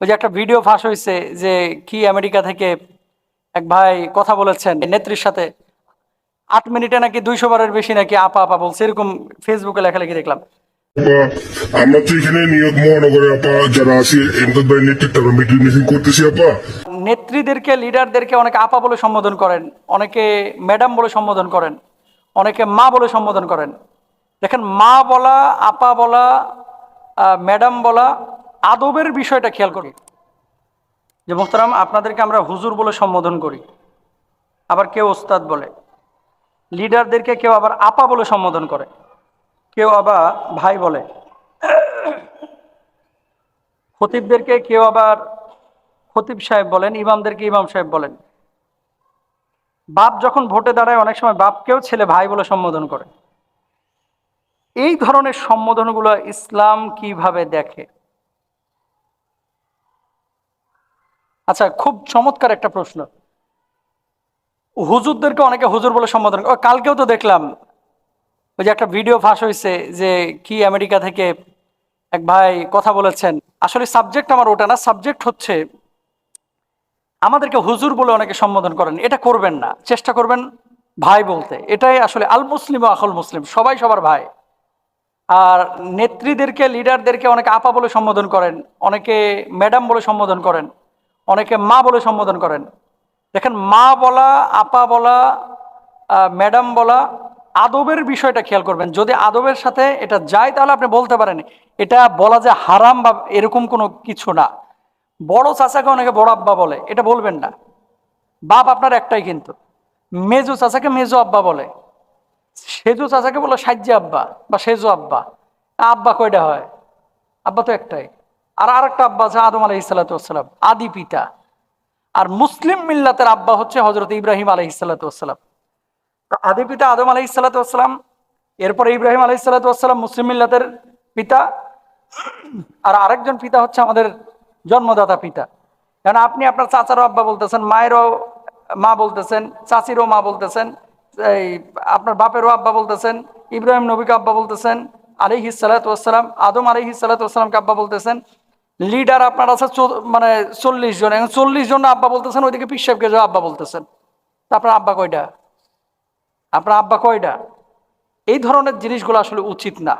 ওই যে একটা ভিডিও ফাঁস হয়েছে যে কি আমেরিকা থেকে এক ভাই কথা বলেছেন নেত্রীর সাথে। আট মিনিটে নাকি দুইশো বারের বেশি নাকি আপা আপা বলছে এরকম ফেসবুকে লেখালেখি দেখলাম। আমরা তো এখানে নিয়োগ মহানগরে আপা যারা আছি এমদাদ ভাই নেতৃত্বে আমরা মিটিং মিটিং করতেছি আপা। নেত্রীদেরকে লিডারদেরকে অনেকে আপা বলে সম্বোধন করেন অনেকে ম্যাডাম বলে সম্বোধন করেন অনেকে মা বলে সম্বোধন করেন। দেখেন মা বলা আপা বলা ম্যাডাম বলা আদবের বিষয়টা খেয়াল করি। যে মোহতারাম, আপনাদেরকে আমরা হুজুর বলে সম্বোধন করি। আবার কেউ ওস্তাদ বলে। লিডারদেরকে কেউ আবার আপা বলে সম্বোধন করে। কেউ আবার ভাই বলে। খতিবদেরকে কেউ আবার খতিব সাহেব বলেন, ইমামদেরকে ইমাম সাহেব বলেন। বাপ যখন ভোটে দাঁড়ায়, অনেক সময় বাপকেও ছেলে ভাই বলে সম্বোধন করে। এই ধরনের সম্বোধনগুলো ইসলাম কীভাবে দেখে? আচ্ছা খুব চমৎকার একটা প্রশ্ন। হুজুরদেরকে অনেকে হুজুর বলে সম্বোধন কালকেও তো দেখলাম, ওই যে একটা ভিডিও ফাঁস হয়েছে যে কি আমেরিকা থেকে এক ভাই কথা বলেছেন। আসলে সাবজেক্ট আমার ওটা না সাবজেক্ট হচ্ছে আমাদেরকে হুজুর বলে অনেকে সম্বোধন করেন। এটা করবেন না, চেষ্টা করবেন ভাই বলতে। এটাই আসলে আল মুসলিম ও আখল মুসলিম, সবাই সবার ভাই। আর নেত্রীদেরকে লিডারদেরকে অনেকে আপা বলে সম্বোধন করেন, অনেকে ম্যাডাম বলে সম্বোধন করেন। অনেকে মা বলে সম্বোধন করেন। দেখেন, মা বলা, আপা বলা ম্যাডাম বলা, আদবের বিষয়টা খেয়াল করবেন। যদি আদবের সাথে এটা যায়, তাহলে আপনি বলতে পারেন, এটা বলা যে হারাম বা এরকম কোনো কিছু না। বড় চাচাকে অনেকে বড় আব্বা বলে, এটা বলবেন না। বাপ আপনার একটাই কিন্তু। মেজু চাচাকে মেজু আব্বা বলে। সেজু চাচাকে বলে সাজ্জা আব্বা বা সেজু আব্বা। আব্বা কয়টা হয়? আব্বা তো একটাই। আর আরেকটা আব্বা আছে, আদম আলহি সাল্লাতাম আদি পিতা। আর মুসলিম মিল্লাতের আব্বা হচ্ছে হজরত ইব্রাহিম আলহি সাল্লাতাম আদি পিতা আদম আলহি সাল্লাতাম এরপরে ইব্রাহিম আলহি সাল্লাতাম মুসলিম মিল্লাতের পিতা। আর আরেকজন পিতা হচ্ছে আমাদের জন্মদাতা পিতা। কারণ আপনি আপনার চাচারও আব্বা বলতেছেন, মায়েরও মা বলতেছেন, চাচিরও মা বলতেছেন, এই আপনার বাপেরও আব্বা বলতেছেন, ইব্রাহিম নবীকে আব্বা বলতেছেন আলিহি সালাতাম আদম আলিহি সালাতামকে আব্বা বলতেছেন। লিডার আপনার আছে মানে চল্লিশ জন। এখন চল্লিশ জন আব্বা বলতেছেন, ওইদিকে পিসাবকে যে আব্বা বলতেছেন। তা আপনার আব্বা কয়টা আপনার আব্বা কয়টা এই ধরনের জিনিসগুলো আসলে উচিত না।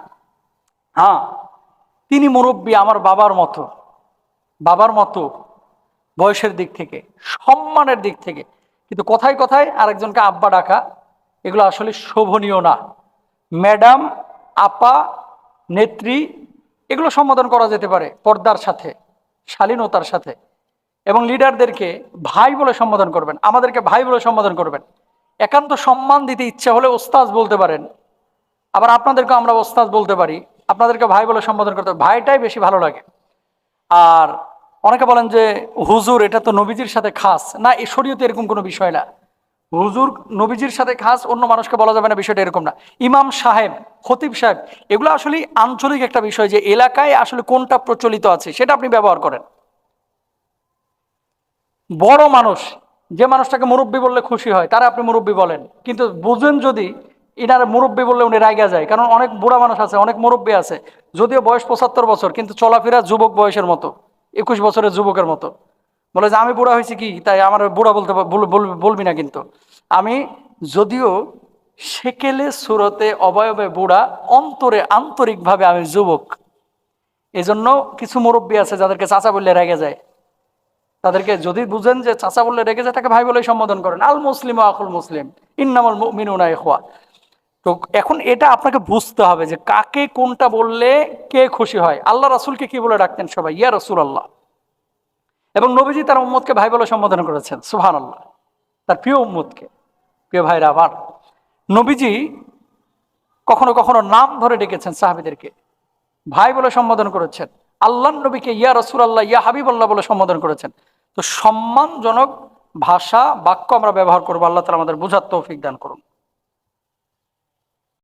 হ্যাঁ তিনি মুরব্বী আমার বাবার মতো। বাবার মতো বয়সের দিক থেকে, সম্মানের দিক থেকে। কিন্তু কথায় কথায় আরেকজনকে আব্বা ডাকা, এগুলো আসলে শোভনীয় না। ম্যাডাম, আপা, নেত্রী এগুলো সম্বোধন করা যেতে পারে পর্দার সাথে, শালীনতার সাথে। এবং লিডারদেরকে ভাই বলে সম্বোধন করবেন, আমাদেরকে ভাই বলে সম্বোধন করবেন। একান্ত সম্মান দিতে ইচ্ছা হলে ওস্তাজ বলতে পারেন। আবার আপনাদেরকে আমরা ওস্তাদ বলতে পারি, আপনাদেরকে ভাই বলে সম্বোধন করতে ভাইটাই বেশি ভালো লাগে। আর অনেকে বলেন যে, হুজুর, এটা তো নবীজির সাথে খাস। না এই শরীয়তে এরকম কোনো বিষয় না। হুজুর নবীজির সাথে খাস অন্য মানুষকে বলা যাবে না, বিষয়টা এরকম না। ইমাম সাহেব, খতিব সাহেব, এগুলো আসলে আঞ্চলিক একটা বিষয় যে এলাকায় আসলে কোনটা প্রচলিত আছে, সেটা আপনি ব্যবহার করেন। বড় মানুষ, যে মানুষটাকে মুরব্বী বললে খুশি হয়, তারা আপনি মুরব্বী বলেন। কিন্তু বুঝেন যদি ইনার মুরব্বী বললে উনি রাইগা যায়, কারণ অনেক বুড়া মানুষ আছে, অনেক মুরব্বী আছে, যদিও বয়স পঁচাত্তর বছর, কিন্তু চলাফেরা যুবক বয়সের মতো, একুশ বছরের যুবকের মতো। বলে যে, আমি বুড়া হয়েছি কি? তাই আমার বুড়া বলতে বল- বল- বলবি না কিন্তু। আমি যদিও সেকেলে সুরতে অবয়বে বুড়া, অন্তরে আন্তরিকভাবে আমি যুবক। এজন্য কিছু মুরব্বী আছে যাদেরকে চাচা বললে রেগে যায়। তাদেরকে যদি বুঝেন যে চাচা বললে রেগে যায়, তাকে ভাই বলে সম্বোধন করেন। আল মুসলিম আকুল মুসলিম, ইন্নামল মিনুনা ইখওয়া। তো এখন এটা আপনাকে বুঝতে হবে যে কাকে কোনটা বললে কে খুশি হয়। আল্লাহ রাসুলকে কি বলে ডাকতেন সবাই? ইয়া রসুল আল্লাহ এবং নবীজি তার উম্মতকে ভাই বলে সম্বোধন করেছেন সুহান আল্লাহ তার প্রিয় উম্মতকে, প্রিয় ভাইরা আমার, নবীজি কখনো কখনো নাম ধরে ডেকেছেন সাহাবিদেরকে, ভাই বলে সম্বোধন করেছেন আল্লাহ নবীকে ইয়া রসুল আল্লাহ ইয়া হাবিব আল্লাহ বলে সম্বোধন করেছেন। তো সম্মানজনক ভাষা, বাক্য আমরা ব্যবহার করব, আল্লাহ তালা আমাদের বোঝার তৌফিক দান করুন।